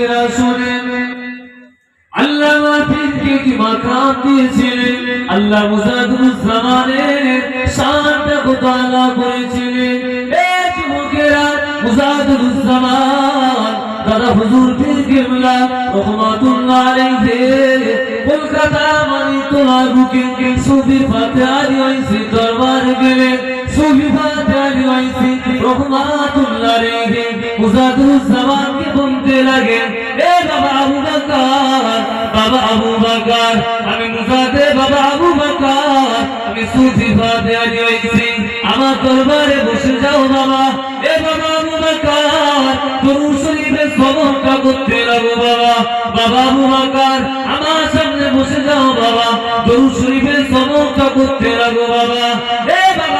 যুবকেরা আল্লাহ মাহফিলকে কি মাকাম দিয়েছিলেন? আল্লাহ মুজাদুজ্জামানের শানটা কত করেছিলেন? এ যুবকেরা মুজাদুজ্জামান দাদা হুজুর পীর কেবলা, রহমাতুল্লাহ আলাইহি, কলকাতা মানিকতলা বুকে সুফি ফাতেহারি হইছে দরবার গেলে সুফি ফাতেহারি হইছে রহমাতুল্লাহ আলাইহি মুজাদুজ্জামানকে বলতে লাগে, এ বাবা আবু বকর, বাবা আবু বকর, আমি মুজাদে বাবা আবু বকর, আমি সুফি ফাতেহারি হইছি আমার দরবারে বসে যাও বাবা, এ বাবা আবু বকর দরুদ শরীফে সবকা করতে লাগো বাবা বাবা আবু বকর, আমার সামনে বসে যাও বাবা দরুদ শরীফে সবকা করতে লাগো বাবা, এ বাবা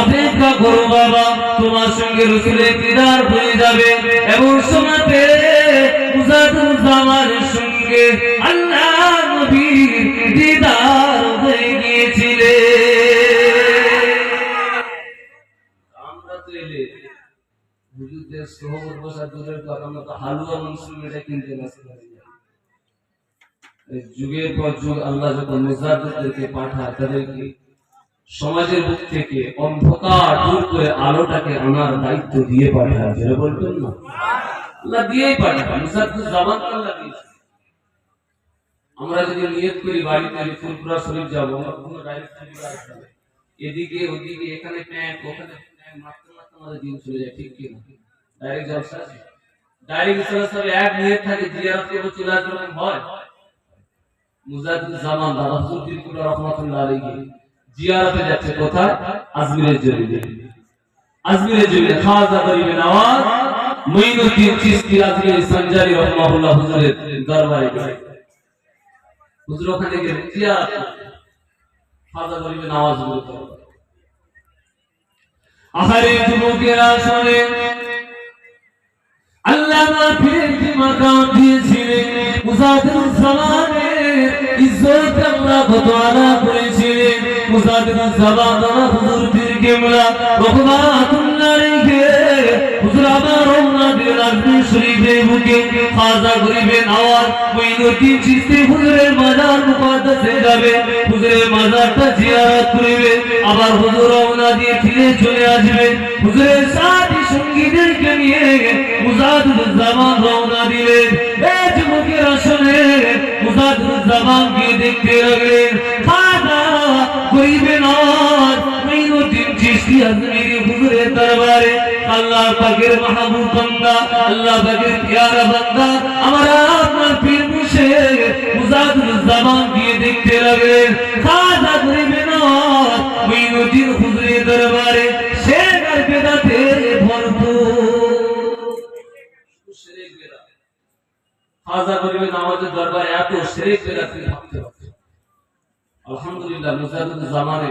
অপেক্ষা করো বাবা, তোমার সঙ্গে রসুলের হয়ে যাবে। সঙ্গে যুগের পর যুগ, আল্লাহ যখন মুজাহিদদেরকে পাঠায়, তাদেরকে সমাজের বুক থেকে অন্ধকার দূর করে আলোটাকে আনার দায়িত্ব দিয়ে পাঠায় যেটা বলবেন না? দিয়েই দিয়েছে। আমরা যদি নিয়ত করি বাড়িতে ফুলপুরা শরীফ এদিকে, ওদিকে, এখানে প্যান্ট ওখানে আমাদের দিন চলে যায়, ঠিক ডাইরেক্ট জলসা ডাইরেক্ট এক থাকে চলে হয়। মুজাহিদুল জামান দাদা তিরকুলা, রহমাতুল্লাহ জিয়ারতে যাচ্ছে কোথায়? আজমিরের জমিনে। আজমিরের জমিনে খাজা গরিবে নওয়াজ মুইনুদ্দিন চিশতি আজমির সঞ্জারি রহমাহুল্লাহ হুজুরের দরবারে গেছে। হুজুর ওখানে গেলেন জিয়ারত খাজা গরিবে নওয়াজ বলতে আহারে যুবকেরা শোনে, আল্লাহ মাফির কি মাকাম দিয়েছিলেন? মুসাফির জামানের ইজ্জত আল্লাহ কত করেছিলেন? মুসাফির জামান আল্লাহ হুজুর পীর কেমলা রহমাতুল্লাহ রেখে হুজুর আবার রওনা দিলেন আজমির শরীফের বুকে খাজা গরিবের আওয়াজ মঈনুদ্দিন চিশতি হুজুরের মাজার মুকদ্দাসে যাবে হুজুরের মাজারটা জিয়ারত করবে আবার হুজুর রওনা দিয়ে ফিরে চলে আসবে হুজুরের সাথী সঙ্গীদেরকে নিয়ে মুজাদুজ্জামান রওনা দিলেন এ যুবকের আসলে মুজাদুজ্জামানকে দেখতে চিশতি আজমিরি হুজুরের দরবারে, আল্লাহ পাকের মাহবুব বান্দা, আল্লাহ পাকের প্যারা বান্দা, আমার আপনার পীর মুর্শিদ মুজাদুজ্জামান দিয়ে দেখতে লাগলেন। খাজা গরিবে নয় মঈনুদ্দিন হুজুরের দরবারে, সে আর বেদাতে ভরপুর। খাজা গরিবে নামাজের দরবারে এত শিরিক বেদাত ভাবতে আলহামদুলিল্লাহ মুজাহিদুল জামানে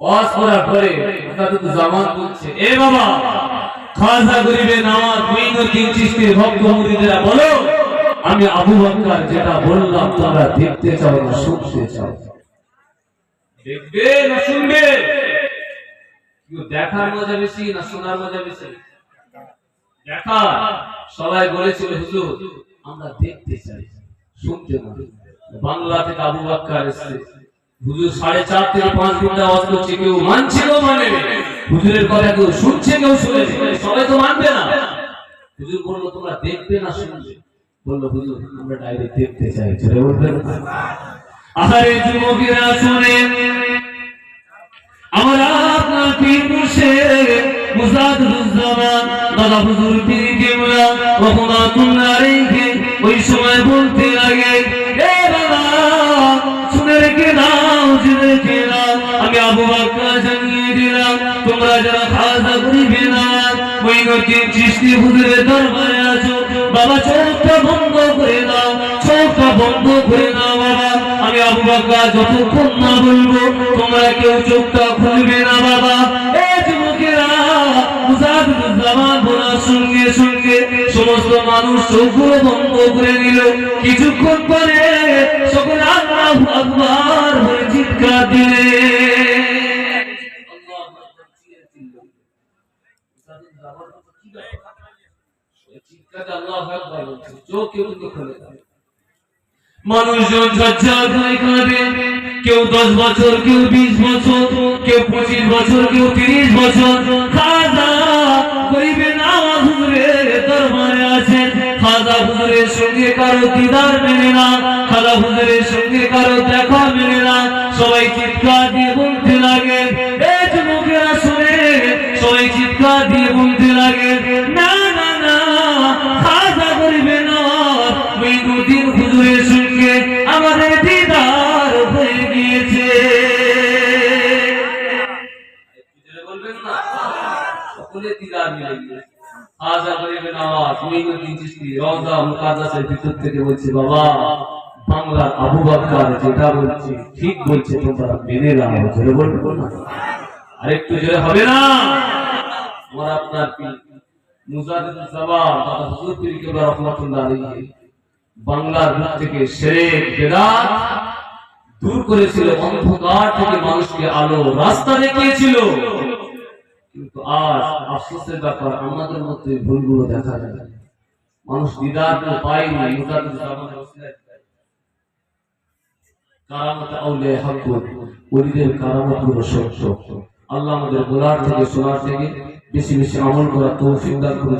অস করার পরে বলছে, এ বাবা, খাজা গরিবে নামাজ ভক্ত মুরিদেরা বলো, আমি আবু বকর যেটা বললাম তোমরা দেখতে চাও না, শুনতে চাও। দেখবে না শুনবে? দেখার মজা বেশি না শোনার মজা বেশি? দেখা। সবাই বলেছিল, হুজুর, আমরা দেখতে চাই, শুনতে না বাংলা থেকে আবু বাক্কার এসেছে। হুজুর সাড়ে চার থেকে পাঁচ ঘণ্টা কেউ মানছে কেউ মানে। হুজুরের কথা কেউ শুনছে, কেউ শুনেছে সবাই তো মানবে না। হুজুর বলল, তোমরা দেখবে না, শুনবে। বলল, হুজুর, আমরা দেখতে চাই। বলবেন? আহারে যুবকেরা, শুনেন। আমরা আপনার পীর দাদা হুজুর পীর ওই সময় বলতে আবু বকর জানিয়ে দিলাম তোমরা যারা খাজা করিবে না নদীর চিস্তি হুজুরের দরবারে আছো বাবা আমি আবু বকর যতক্ষণ না বলব, তোমরা কেউ চোখটা মানুষজন ঝরঝর করে। কাঁদে কেউ দশ বছর, কেউ বিশ বছর, কেউ পঁচিশ বছর, কেউ তিরিশ বছর। খাজা গরিবে নামাজ হুজুরের দরবারে আছেন। হুজুরের সঙ্গে কারও দিদার মেলে না। খাজা হুজুরের সঙ্গে কারও দেখা মেলে না। সবাই চিৎকার দিয়ে বলতে লাগে ভিতর থেকে বাবা, বাংলার আবু যেটা ঠিক বলছে আরেকটু হবে না? বুক থেকে বেদাত দূর করেছিল, অন্ধকার থেকে মানুষকে আলো রাস্তা দেখিয়েছিল। কিন্তু আজ, আফসোসের ব্যাপার, আমাদের মধ্যে ভুলগুলো দেখা যায়। মানুষ দিদার পায়নি মুজাহিদুল জামানের ওসিলায় কারামত আউলিয়া হকুর ওলিদের কারামতগুলো সত্য। আল্লাহ আমাদের বলার থেকে শোনার থেকে বেশি বেশি আমল করা তৌফিক দান করুন